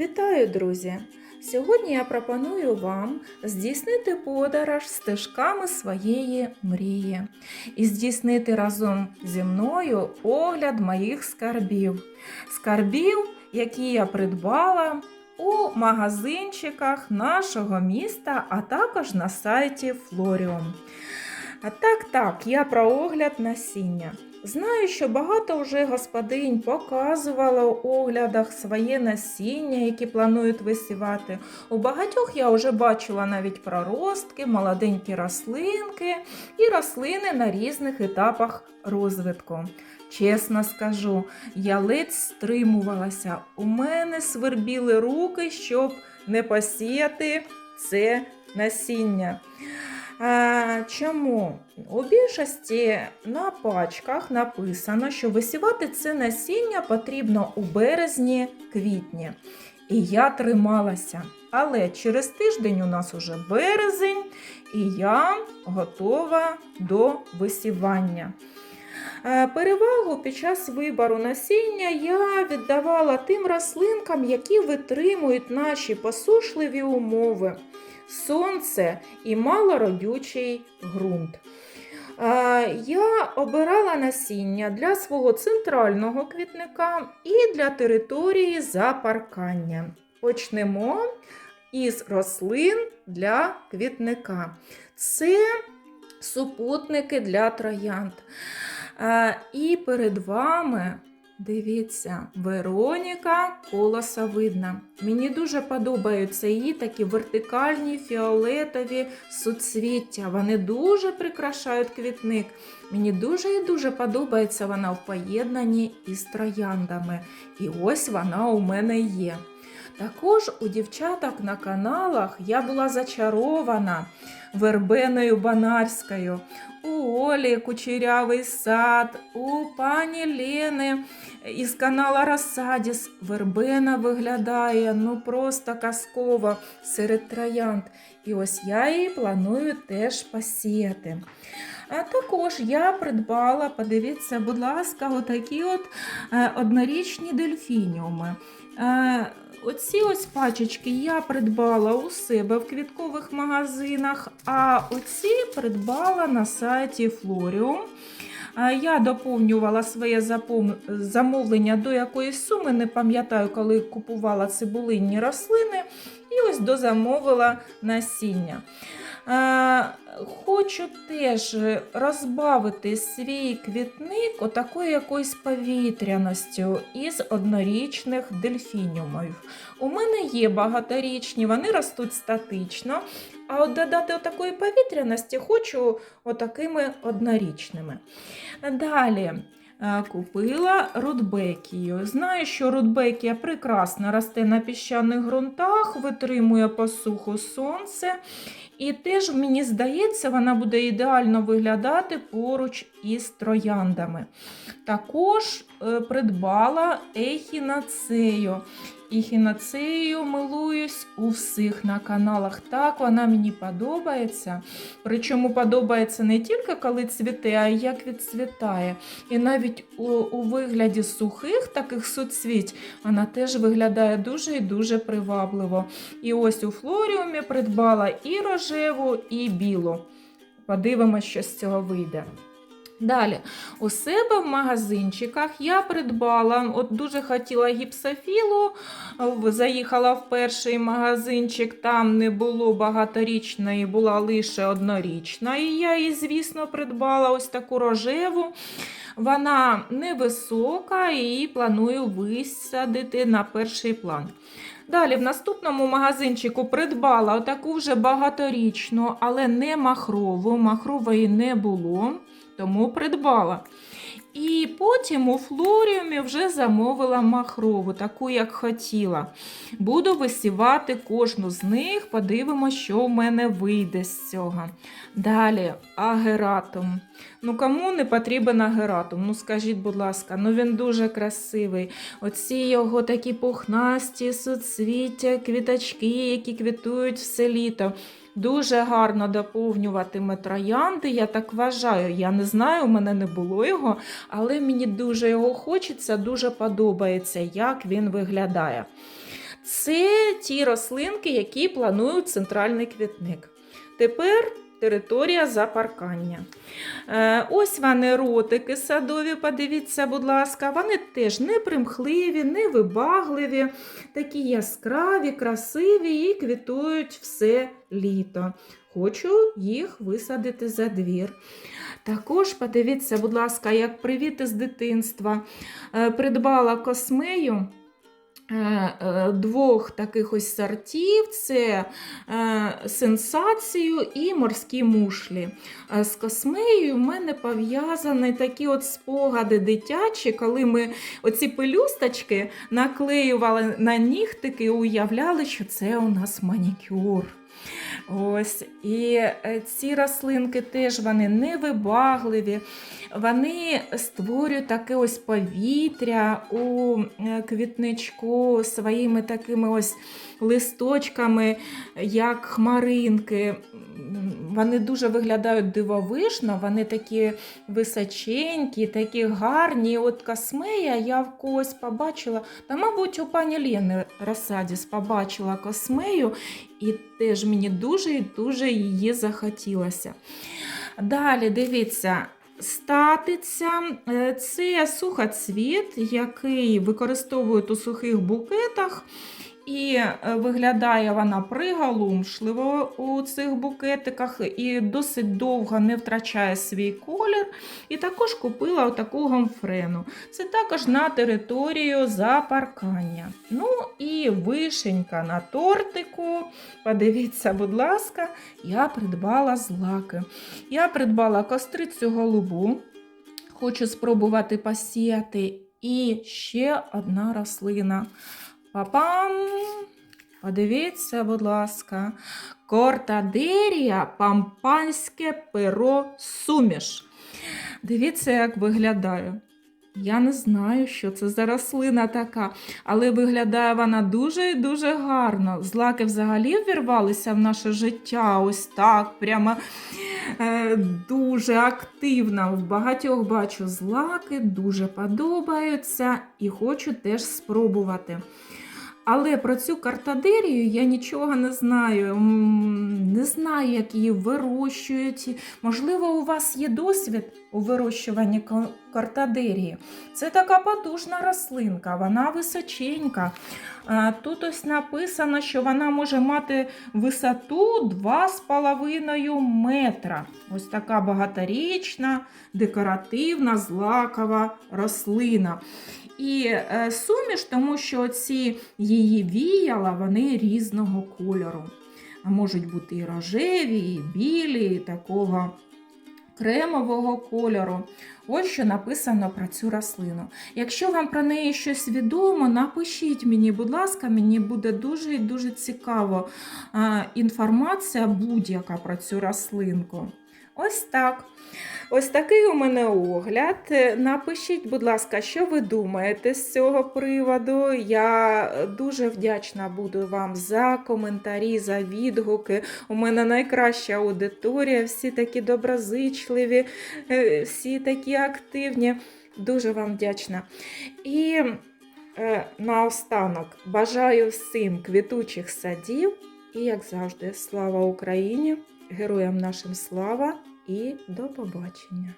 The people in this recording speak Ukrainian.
Вітаю, друзі! Сьогодні я пропоную вам здійснити подорож стежками своєї мрії і здійснити разом зі мною огляд моїх скарбів. Скарбів, які я придбала у магазинчиках нашого міста, а також на сайті Флоріум. А так, так, я про огляд насіння. Знаю, що багато вже господинь показувало у оглядах своє насіння, які планують висівати. У багатьох я вже бачила навіть проростки, молоденькі рослинки і рослини на різних етапах розвитку. Чесно скажу, я ледь стримувалася. У мене свербіли руки, щоб не посіяти це насіння. А, чому? У більшості на пачках написано, що висівати це насіння потрібно у березні-квітні. І я трималася. Але через тиждень у нас уже березень, і я готова до висівання. Е, Перевагу під час вибору насіння я віддавала тим рослинкам, які витримують наші посушливі умови сонце і малородючий ґрунт. Я обирала насіння для свого центрального квітника і для території запаркання. Почнемо із рослин для квітника. Це супутники для троянд. І перед вами Дивіться, Вероніка колосовидна. Мені дуже подобаються її такі вертикальні фіолетові суцвіття. Вони дуже прикрашають квітник. Мені дуже і дуже подобається вона в поєднанні із трояндами. І ось вона у мене є. Також у дівчаток на каналах я була зачарована вербеною банарською. У Олі кучерявий сад, у пані Лени із канала Розсадіс вербена виглядає ну просто казково серед троянд. І ось я її планую теж посіяти. А також я придбала, подивіться, будь ласка, отакі от е, однорічні дельфініуми. Оці ось пачечки я придбала у себе в квіткових магазинах, а оці придбала на сайті Florium. Я доповнювала своє замовлення до якоїсь суми, не пам'ятаю, коли купувала цибулинні рослини, і ось дозамовила насіння. Е, Хочу теж розбавити свій квітник отакою якоюсь повітряності із однорічних дельфініумів. У мене є багаторічні, вони ростуть статично. А от додати отакої повітряності хочу отакими однорічними. Далі. Е, Купила рудбекію. Знаю, що рудбекія прекрасно росте на піщаних ґрунтах, витримує посуху сонце. І теж, мені здається, вона буде ідеально виглядати поруч із трояндами. Також е, придбала ехінацею. Ехінацею милуюсь у всіх на каналах. Так, вона мені подобається. Причому подобається не тільки коли цвіте, а й як відцвітає. І навіть у, у вигляді сухих таких суцвіть вона теж виглядає дуже і дуже привабливо. І ось у флоріумі придбала і рожеву, і білу. Подивимося, що з цього вийде. Далі, у себе в магазинчиках я придбала, от дуже хотіла гіпсофілу, заїхала в перший магазинчик, там не було багаторічної, була лише однорічна. І я її, звісно, придбала ось таку рожеву. Вона невисока і планую висадити на перший план. Далі, в наступному магазинчику придбала отаку вже багаторічну, але не махрову. Махрової не було, тому придбала. І потім у флоріумі вже замовила махрову, таку, як хотіла. Буду висівати кожну з них, подивимося, що в мене вийде з цього. Далі агератум. Ну, кому не потрібен агератум? Ну, скажіть, будь ласка, ну він дуже красивий. Оці його такі пухнасті суцвіття, квіточки, які квітують все літо. Дуже гарно доповнюватиме троянди, я так вважаю. Я не знаю, у мене не було його, але мені дуже його хочеться, дуже подобається, як він виглядає. Це ті рослинки, які планують центральний квітник. Тепер територія запаркання. Е, Ось вони ротики садові, подивіться, будь ласка. Вони теж не примхливі, не вибагливі, такі яскраві, красиві і квітують все літо. Хочу їх висадити за двір. Також подивіться, будь ласка, як привіт з дитинства. Е, Придбала космею. Е, е, Двох таких ось сортів це е, сенсацію і морські мушлі. З космеєю в мене пов'язані такі от спогади дитячі, коли ми оці пелюсточки наклеювали на нігтики і уявляли, що це у нас манікюр. Ось. І е, ці рослинки теж вони невибагливі, вони створюють таке ось повітря у е, квітничку своїми такими ось листочками, як хмаринки. Вони дуже виглядають дивовижно, вони такі височенькі, такі гарні. От космея я в когось побачила, та, мабуть, у пані Лєни Розсадіс побачила космею, і теж мені дуже і дуже її захотілося. Далі дивіться. Статиця е, це сухоцвіт, який використовують у сухих букетах. І е, виглядає вона приголомшливо у цих букетиках і досить довго не втрачає свій колір. І також купила отаку гомфрену. Це також на територію запаркання. Ну і вишенька на тортику. Подивіться, будь ласка, я придбала злаки. Я придбала кострицю голубу. Хочу спробувати посіяти. І ще одна рослина. Папам! Подивіться, будь ласка, кортадерія, пампанське перо суміш. Дивіться, як виглядає. Я не знаю, що це за рослина така, але виглядає вона дуже і дуже гарно. Злаки взагалі ввірвалися в наше життя ось так, прямо е, дуже активно. В багатьох бачу злаки, дуже подобаються і хочу теж спробувати. Але про цю картадерію я нічого не знаю. Не знаю, як її вирощують. Можливо, у вас є досвід у вирощуванні картадерії. Це така потужна рослинка, вона височенька. Тут ось написано, що вона може мати висоту 2,5 метра. Ось така багаторічна, декоративна, злакова рослина. І е, суміш, тому що ці її віяла, вони різного кольору. Можуть бути і рожеві, і білі, і такого кремового кольору. Ось що написано про цю рослину. Якщо вам про неї щось відомо, напишіть мені, будь ласка, мені буде дуже і дуже цікаво інформація будь-яка про цю рослинку. Ось так. Ось такий у мене огляд. Е, Напишіть, будь ласка, що ви думаєте з цього приводу. Я дуже вдячна буду вам за коментарі, за відгуки. У мене найкраща аудиторія, всі такі доброзичливі, е, всі такі активні. Дуже вам вдячна. І е, наостанок бажаю всім квітучих садів. І, як завжди, слава Україні! Героям нашим слава і до побачення!